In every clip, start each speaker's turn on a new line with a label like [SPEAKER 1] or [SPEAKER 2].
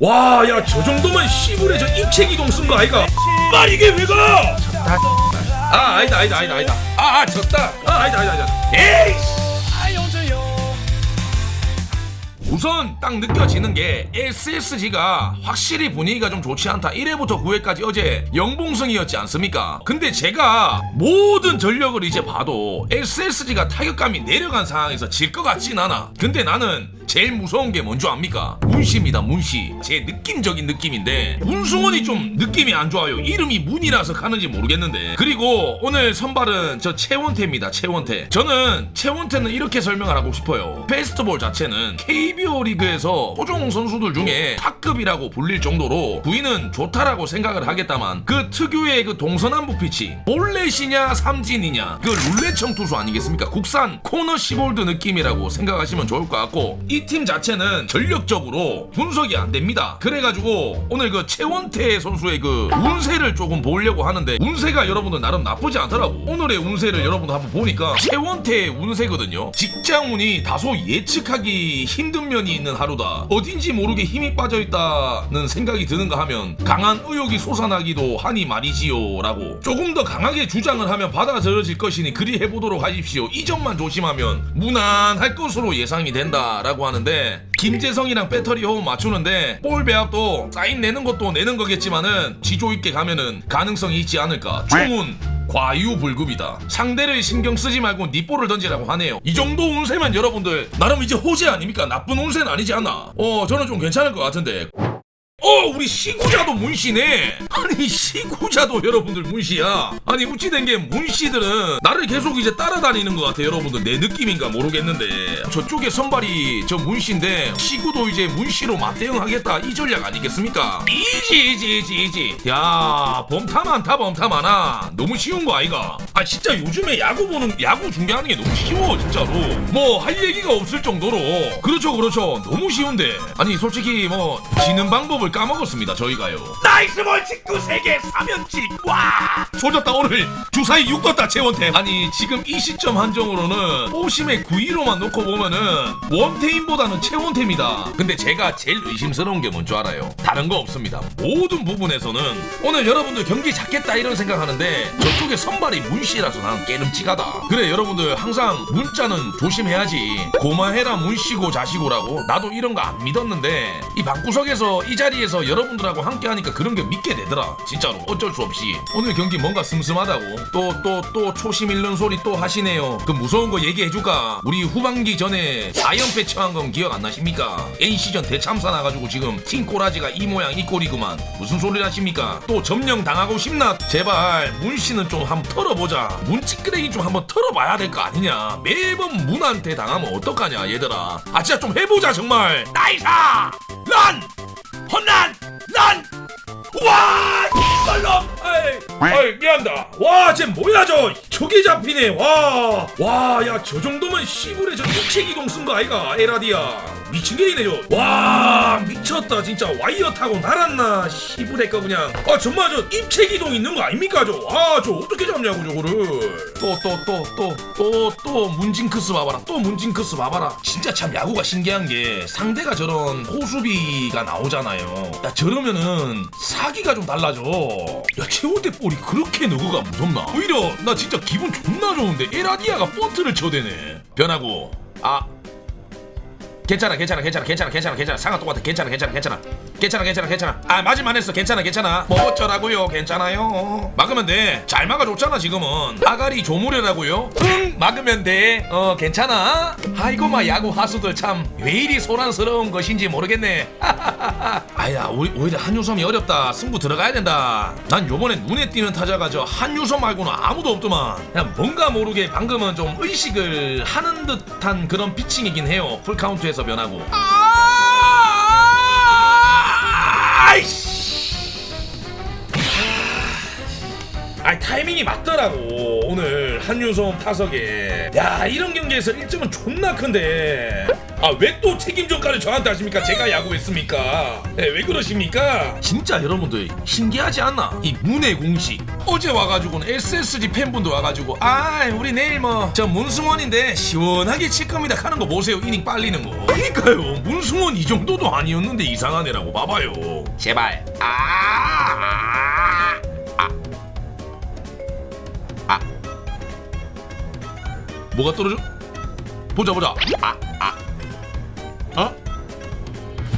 [SPEAKER 1] 와, 야, 저 정도면 시골에 저 입체 기동 쓴 거 아이가? 말 이게 왜 가? 아, 아니다, 아니다, 아니다, 아니다. 아, 아, 졌다. 아, 아니다, 아니다, 아니다. 에이! 우선 딱 느껴지는 게 SSG가 확실히 분위기가 좀 좋지 않다. 1회부터 9회까지 어제 영봉성이었지 않습니까? 근데 제가 모든 전력을 이제 봐도 SSG가 타격감이 내려간 상황에서 질 것 같진 않아. 근데 나는 제일 무서운 게 뭔지 압니까? 문씨입니다, 문씨. 제 느낌적인 느낌인데 문승원이 좀 느낌이 안 좋아요. 이름이 문이라서 가는지 모르겠는데. 그리고 오늘 선발은 저 최원태입니다, 최원태. 저는 최원태는 이렇게 설명을 하고 싶어요. 페스트볼 자체는 KBO 리그에서 호종 선수들 중에 탑급이라고 불릴 정도로 부인은 좋다라고 생각을 하겠다만 그 특유의 그 동서남북 피치 볼넷이냐 삼진이냐 그 룰렛청 투수 아니겠습니까? 국산 코너 시골드 느낌이라고 생각하시면 좋을 것 같고 이 팀 자체는 전력적으로 분석이 안 됩니다. 그래가지고 오늘 그 최원태 선수의 그 운세를 조금 보려고 하는데 운세가 여러분들 나름 나쁘지 않더라고. 오늘의 운세를 여러분들 한번 보니까 최원태의 운세거든요. 직장운이 다소 예측하기 힘든 면이 있는 하루다. 어딘지 모르게 힘이 빠져 있다는 생각이 드는가 하면 강한 의욕이 솟아나기도 하니 말이지요 라고 조금 더 강하게 주장을 하면 받아들여질 것이니 그리 해보도록 하십시오. 이 점만 조심하면 무난할 것으로 예상이 된다 라고 하는데 김재성이랑 배터리 호흡 맞추는데 볼 배합도 사인 내는 것도 내는 거겠지만은 지조 있게 가면은 가능성이 있지 않을까. 총운 과유불급이다. 상대를 신경 쓰지 말고 니 볼을 던지라고 하네요. 이 정도 운세면 여러분들 나름 이제 호재 아닙니까? 나쁜 운세는 아니지 않나? 어 저는 좀 괜찮을 것 같은데. 어 우리 시구자도 문씨네 아니 시구자도 여러분들 문씨야. 아니 우찌된 게 문씨들은 나를 계속 이제 따라다니는 것 같아 여러분들. 내 느낌인가 모르겠는데. 저쪽에 선발이 저 문씨인데 시구도 이제 문씨로 맞대응하겠다. 이 전략 아니겠습니까? 이지 이지 이지 이지. 야 범타 많다 범타 많아 너무 쉬운 거 아이가? 아 진짜 요즘에 야구 보는 야구 중계하는 게 너무 쉬워 진짜로. 뭐 할 얘기가 없을 정도로. 그렇죠 그렇죠. 너무 쉬운데. 아니 솔직히 뭐 지는 방법을 까먹었습니다 저희가요. 나이스 볼 직구 3개 3연치 와! 조졌다 오늘 주사위 6 떴다 최원태 아니 지금 이 시점 한정으로는 오심의 9위로만 놓고 보면은 원태인보다는 최원태입니다. 근데 제가 제일 의심스러운 게 뭔 줄 알아요? 다른 거 없습니다. 모든 부분에서는 오늘 여러분들 경기 잡겠다 이런 생각하는데 저쪽에 선발이 문씨라서 나는 깨름치가다. 그래 여러분들 항상 문자는 조심해야지. 고마해라 문씨고 자시고라고. 나도 이런 거 안 믿었는데 이 방구석에서 이 자리 에서 여러분들하고 함께 하니까 그런 게 믿게 되더라. 진짜로. 어쩔 수 없이. 오늘 경기 뭔가 슴슴하다고. 또 또 또 초심 잃는 소리 또 하시네요. 그 무서운 거 얘기해 줄까? 우리 후반기 전에 4연패 처한 건 기억 안 나십니까? N시전 대참사 나가지고 지금 팀 꼬라지가 이 모양 이 꼴이구만. 무슨 소리를 하십니까? 또 점령 당하고 싶나? 제발 문 씨는 좀 한번 털어보자. 문 찌끄레기 좀 한번 털어봐야 될 거 아니냐? 매번 문한테 당하면 어떡하냐 얘들아. 아 진짜 좀 해보자 정말. 나이사! 런 혼란 런 와! 이발놈! 아이, 미안다. 와, 쟤 뭐야, 저. 저게 잡히네, 와. 와, 야, 저 정도면 시골에 저 육체기동 쓴 거 아이가, 에라디야. 미친 게이네, 저. 와, 미쳤다, 진짜. 와이어 타고 날았나, 시부레 거 그냥. 아, 정말 저 입체기동 있는 거 아닙니까, 저. 아, 저 어떻게 잡냐고, 저거를. 또, 또, 또, 또, 또, 또, 문징크스 봐봐라. 또 문징크스 봐봐라. 진짜 참 야구가 신기한 게 상대가 저런 호수비가 나오잖아요. 야, 저러면은 사기가 좀 달라져. 야, 최원태 볼이 그렇게 너그가 무섭나? 오히려 나 진짜 기분 존나 좋은데. 에라디아가 번트를 쳐대네. 변하고. 아. 괜찮아 괜찮아 괜찮아 괜찮아 괜찮아 괜찮아. 상황 똑같아. 괜찮아 괜찮아 괜찮아 괜찮아 괜찮아 괜찮아. 아 맞을만 했어. 괜찮아 괜찮아. 뭐 어쩌라고요? 괜찮아요. 막으면 돼 잘 막아줬잖아 지금은. 아가리 조무래라고요? 응 막으면 돼어 괜찮아. 아이고 마 야구 하수들 참. 왜 이리 소란스러운 것인지 모르겠네. 아야 오히려 한유섬이 어렵다. 승부 들어가야 된다. 난 요번에 눈에 띄는 타자가 저 한유섬 말고는 아무도 없더만. 그냥 뭔가 모르게 방금은 좀 의식을 하는 듯한 그런 피칭이긴 해요. 풀카운트에서 변하고 아이씨. 아이 타이밍이 맞더라고 오늘 한유섬 타석에. 야 이런 경기에서 1점은 존나 큰데. 아 왜 또 책임 전가를 저한테 하십니까? 제가 야구했습니까? 네, 왜 그러십니까? 진짜 여러분들 신기하지 않나? 이 문의 공식. 어제 와가지고는 SSG 팬분도 와가지고 아 우리 내일 뭐 저 문승원인데 시원하게 칠 겁니다. 하는 거 보세요 이닝 빨리는 거. 그러니까요. 문승원 이 정도도 아니었는데 이상한 애라고 봐봐요. 제발. 아, 아. 아. 뭐가 떨어져? 보자 보자. 아, 아. 어?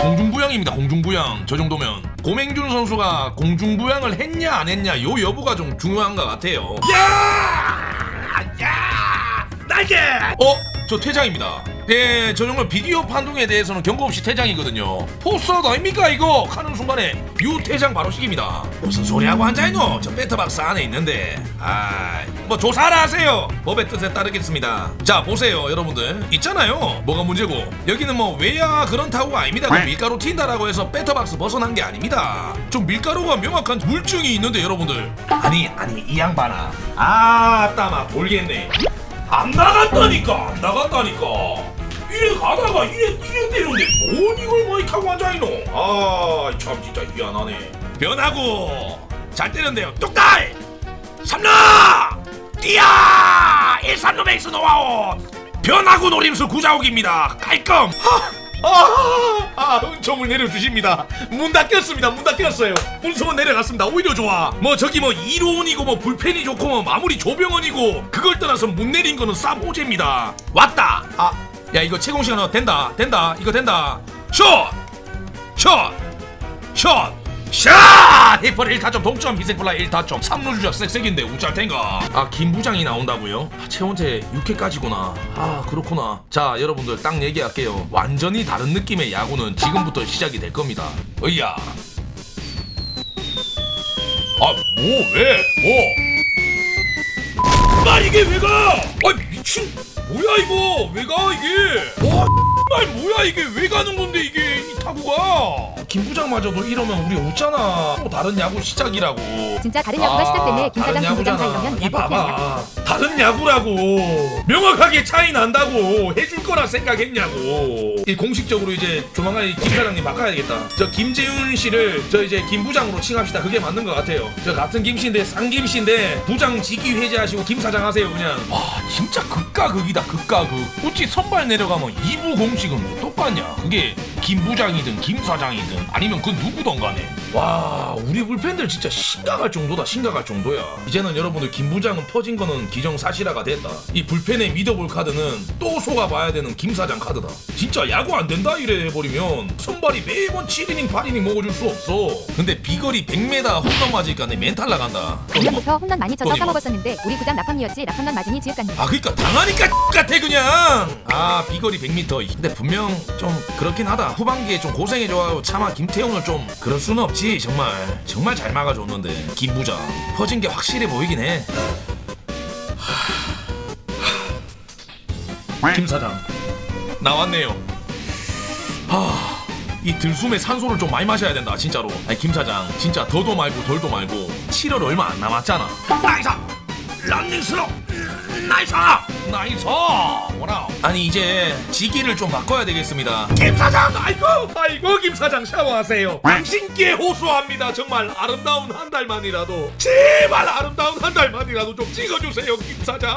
[SPEAKER 1] 공중부양입니다. 공중부양. 저 정도면 고맹준 선수가 공중부양을 했냐 안 했냐 요 여부가 좀 중요한 것 같아요. 야! 야! 날개! 어? 저 퇴장입니다. 네, 저 정도 비디오 판독에 대해서는 경고 없이 퇴장이거든요. 포스터 아닙니까 이거? 하는 순간에 유 퇴장 바로 시킵니다. 무슨 소리 하고 앉아있노? 저 배터박스 안에 있는데. 아, 뭐 조사를 하세요. 법의 뜻에 따르겠습니다. 자, 보세요, 여러분들. 있잖아요. 뭐가 문제고? 여기는 뭐 외야 그런 타구가 아닙니다. 그 밀가루 튄다라고 해서 배터박스 벗어난 게 아닙니다. 좀 밀가루가 명확한 물증이 있는데 여러분들. 아니, 아니 이 양반아. 아, 따마 돌겠네. 안 나갔다니까 안 나갔다니까. 이래 가다가 이래 이래 되는데 뭔 이걸 많이 타고 앉아있노? 아참 진짜 미안하네. 변하고 잘 때렸네요. 뚝달 삼라! 뛰야! 일산로 맥스 노아웃! 변하고 노림수 구자욱입니다. 깔끔 아, 아, 은총을 내려주십니다. 문 닫혔습니다. 문 닫혔어요. 문성은 내려갔습니다. 오히려 좋아. 뭐 저기 뭐 이로운이고 뭐 불펜이 좋고 뭐 마무리 조병원이고 그걸 떠나서 못 내린 거는 쌉호제입니다. 왔다. 아, 야 이거 채공 시간 어 된다. 된다. 이거 된다. 슛, 슛, 슛. 샷! 히퍼 1타점 동점 희생플라이 1타점. 3루 주자 색색인데 우짤텐가? 아 김부장이 나온다고요? 아, 최원태 6회까지구나. 아 그렇구나. 자 여러분들 딱 얘기할게요. 완전히 다른 느낌의 야구는 지금부터 시작이 될 겁니다. 으야. 아뭐 왜? 뭐? 말 이게 왜 가? 아 미친. 뭐야 이거? 왜 가 이게? 와말 뭐야 이게? 왜 가는 건데 이게 이 타구가 김부장마저도 이러면 우리 웃잖아 또 다른 야구 시작이라고
[SPEAKER 2] 진짜 다른 야구가 시작됐네. 김 사장, 김 부장 다. 이러면
[SPEAKER 1] 이? 봐봐 다른 야구라고 명확하게 차이 난다고 해줄 거라 생각했냐고 이 공식적으로 이제 조만간 이 김 사장님 바꿔야겠다. 저 김재윤 씨를 저 이제 김 부장으로 칭합시다. 그게 맞는 것 같아요. 저 같은 김 씨인데 쌍김 씨인데 부장 직위 해제하시고 김 사장 하세요 그냥. 와 진짜 극과 극이다 극과 극. 어찌 선발 내려가면 2부 공식은 뭐 똑같냐? 그게 김 부장이든 김 사장이든 아니면 그 누구든 간에. 와 우리 불팬들 진짜 심각할 정도다 심각할 정도야. 이제는 여러분들 김 부장은 퍼진 거는 기정사실화가 됐다. 이 불펜에 믿어볼 카드는 또 속아봐야 되는 김 사장 카드다. 진짜 야구 안 된다 이래 해버리면 선발이 매번 7이닝 8이닝 먹어줄 수 없어. 근데 비거리 100m 홈런 맞으니까 내 멘탈 나간다.
[SPEAKER 2] 작년부터 홈런 많이 쳐서
[SPEAKER 1] 뭐?
[SPEAKER 2] 까먹었었는데 우리 부장 나판이었지 나판만 맞으니 지읒 같네.
[SPEAKER 1] 아 그니까 당하니까 같아 그냥. 아 비거리 100m 근데 분명 좀 그렇긴 하다. 후반기에 좀 고생해줘가지고 차마 김태용을 좀 그럴 수는 없지 정말. 정말 잘 막아줬는데 김부장. 퍼진 게 확실해 보이긴 해. 김 사장. 나왔네요 하 이 들숨에 산소를 좀 많이 마셔야 된다 진짜로. 아니 김 사장 진짜 더도 말고 덜도 말고 7월 얼마 안 남았잖아. 나이스 런닝 스로! 나이스 나이스 뭐라? 아니 이제 지기를 좀 바꿔야 되겠습니다. 김 사장 아이고! 아이고 김 사장 샤워하세요. 당신께 호소합니다. 정말 아름다운 한 달만이라도. 제발 아름다운 한 달만이라도 좀 찍어주세요 김 사장.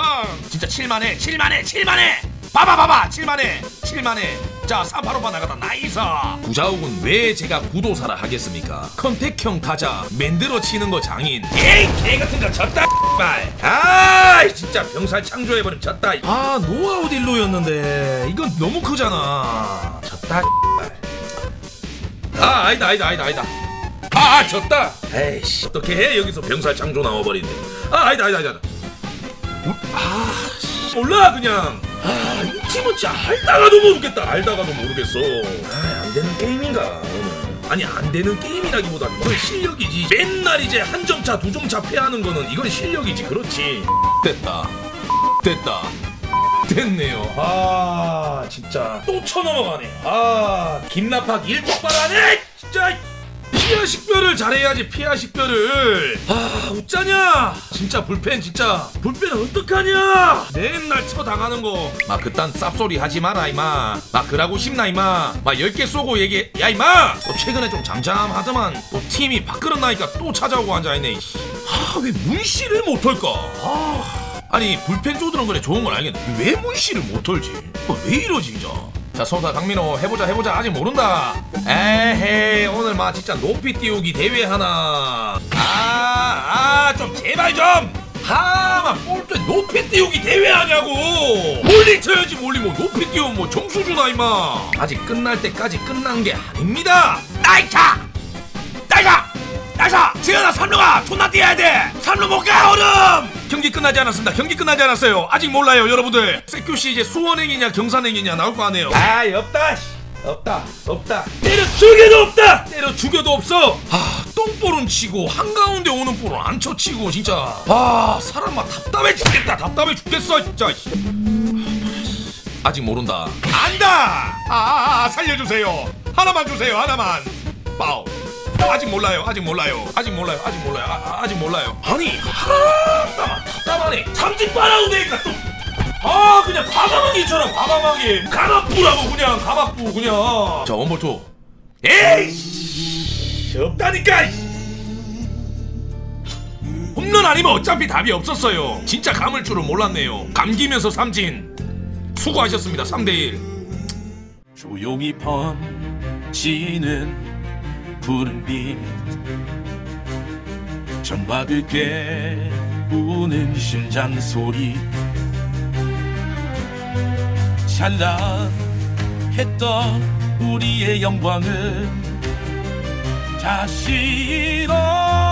[SPEAKER 1] 진짜 칠만해 칠만해 칠만해 봐봐 봐봐 칠만해 칠만해. 자 385번 나가다. 나이스. 구자욱은 왜 제가 구도사라 하겠습니까? 컨택형 타자 만들어 치는 거 장인. 에이 개같은 거 졌다 말. 아 진짜 병살 창조해버린 졌다. 아 노아웃 일로였는데 이건 너무 크잖아. 졌다 아 아니다 아니다 아니다 아니다. 아, 아 졌다. 에이씨 어떻게 해? 여기서 병살 창조 나와버리네. 아 아니다 아니다 아니다. 아 씨, 몰라 그냥 아, 이 팀은 진짜 알다가도 모르겠다. 알다가도 모르겠어. 아, 안 되는 게임인가 오늘. 아니 안 되는 게임이라기보다 이건 실력이지. 맨날 이제 한 점 차, 두 점차 패하는 거는 이건 실력이지. 그렇지. 됐다. 됐다. 됐네요. 아, 진짜 또 쳐넘어가네. 아, 김나팍 일 똑바로 하네. 진짜. 피아 식별을 잘해야지 피아 식별을. 아 웃자냐? 진짜 불펜 진짜. 불펜 어떡하냐? 맨날 쳐당하는 거막 그딴 쌉소리 하지 마라 이마. 막 그러고 싶나 이마? 막 10개 쏘고 얘기해 야 이마! 또 최근에 좀 잠잠하더만 또 팀이 바꾸었나니까 또 찾아오고 앉아있네 아왜 문씨를 못할까? 아 아니 불펜 쪼드는 거래 좋은 건 알겠는데 왜 문씨를 못 털지? 어, 왜 이러지 진짜 자 소다 강민호 해보자 해보자. 아직 모른다. 에헤이 오늘 막 진짜 높이 띄우기 대회 하나. 아 아 좀 제발 좀. 하마 볼때 높이 띄우기 대회 하냐고. 멀리 쳐야지 멀리 뭐. 높이 띄우면 뭐 점수 주나 임마. 아직 끝날 때까지 끝난 게 아닙니다. 나이차! 나이차! 나이차! 지현아 삼루가 존나 뛰어야 돼. 삼루 못가 얼음 경기 끝나지 않았습니다. 경기 끝나지 않았어요. 아직 몰라요 여러분들. 세큐씨 이제 수원행이냐 경산행이냐 나올 거 아니에요. 아이 없다 씨. 없다 없다. 때려 죽여도 없다! 때려 죽여도 없어! 아 똥볼은 치고 한가운데 오는 볼은 안 쳐치고 진짜. 아 사람 막 답답해 죽겠다. 답답해 죽겠어 진짜. 아직 모른다. 안다! 아, 아, 아 살려주세요. 하나만 주세요 하나만. 빠우 아직 몰라요 아직 몰라요 아직 몰라요 아직 몰라요 아, 아, 아직 몰라요. 아니 하나만 답답하네 삼집 빨아도 되니까 또 아 그냥 과감하게처럼 과감하게 가마뿌라고 그냥 가마뿌 그냥. 자 원볼투 에이 없다니까 홈런 아니면 어차피 답이 없었어요. 진짜 감을 줄은 몰랐네요. 감기면서 삼진. 수고하셨습니다 3대1
[SPEAKER 3] 조용히 번지는 푸른 빛 정막을 깨우는 심장 소리. 찬란했던 우리의 영광은 다시 일어